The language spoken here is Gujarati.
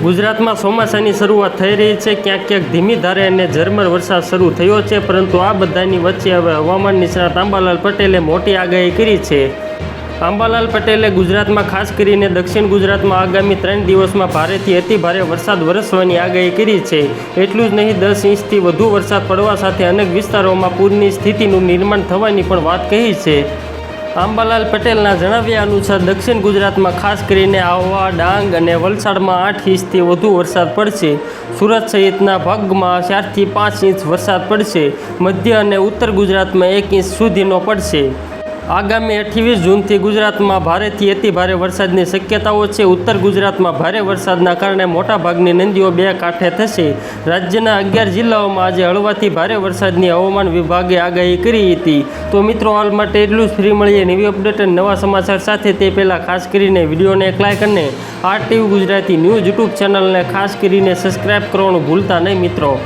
ગુજરાતમાં ચોમાસાની શરૂઆત થઈ રહી છે. ક્યાંક ક્યાંક ધીમી ધારે અને ઝરમર વરસાદ શરૂ થયો છે, પરંતુ આ બધાની વચ્ચે હવે હવામાન નિષ્ણાત આંબાલાલ પટેલે મોટી આગાહી કરી છે. આંબાલાલ પટેલે ગુજરાતમાં ખાસ કરીને દક્ષિણ ગુજરાતમાં આગામી ત્રણ દિવસમાં ભારેથી અતિ ભારે વરસાદ વરસવાની આગાહી કરી છે. એટલું જ નહીં, દસ ઇંચથી વધુ વરસાદ પડવા સાથે અનેક વિસ્તારોમાં પૂરની સ્થિતિનું નિર્માણ થવાની પણ વાત કહી છે. આંબાલાલ પટેલના જણાવ્યા અનુસાર દક્ષિણ ગુજરાતમાં ખાસ કરીને આહવા ડાંગ અને વલસાડમાં આઠ ઇંચથી વધુ વરસાદ પડશે. સુરત સહિતના ભાગમાં ચારથી પાંચ ઇંચ વરસાદ પડશે. મધ્ય અને ઉત્તર ગુજરાતમાં એક ઇંચ સુધીનો પડશે. આગામી અઠ્યાવીસ જૂનથી ગુજરાતમાં ભારેથી અતિ ભારે વરસાદની શક્યતાઓ છે. ઉત્તર ગુજરાતમાં ભારે વરસાદના કારણે મોટાભાગની નદીઓ બે કાંઠે થશે. રાજ્યના અગિયાર જિલ્લાઓમાં આજે હળવાથી ભારે વરસાદની હવામાન વિભાગે આગાહી કરી હતી. તો મિત્રો, હાલ માટે એટલું જ. ફ્રી મળીએ નવી અપડેટ અને નવા સમાચાર સાથે. તે પહેલાં ખાસ કરીને વિડીયોને એક લાઇક અને R TV Gujarati news YouTube ચેનલને ખાસ કરીને સબસ્ક્રાઈબ કરવાનું ભૂલતા નહીં મિત્રો.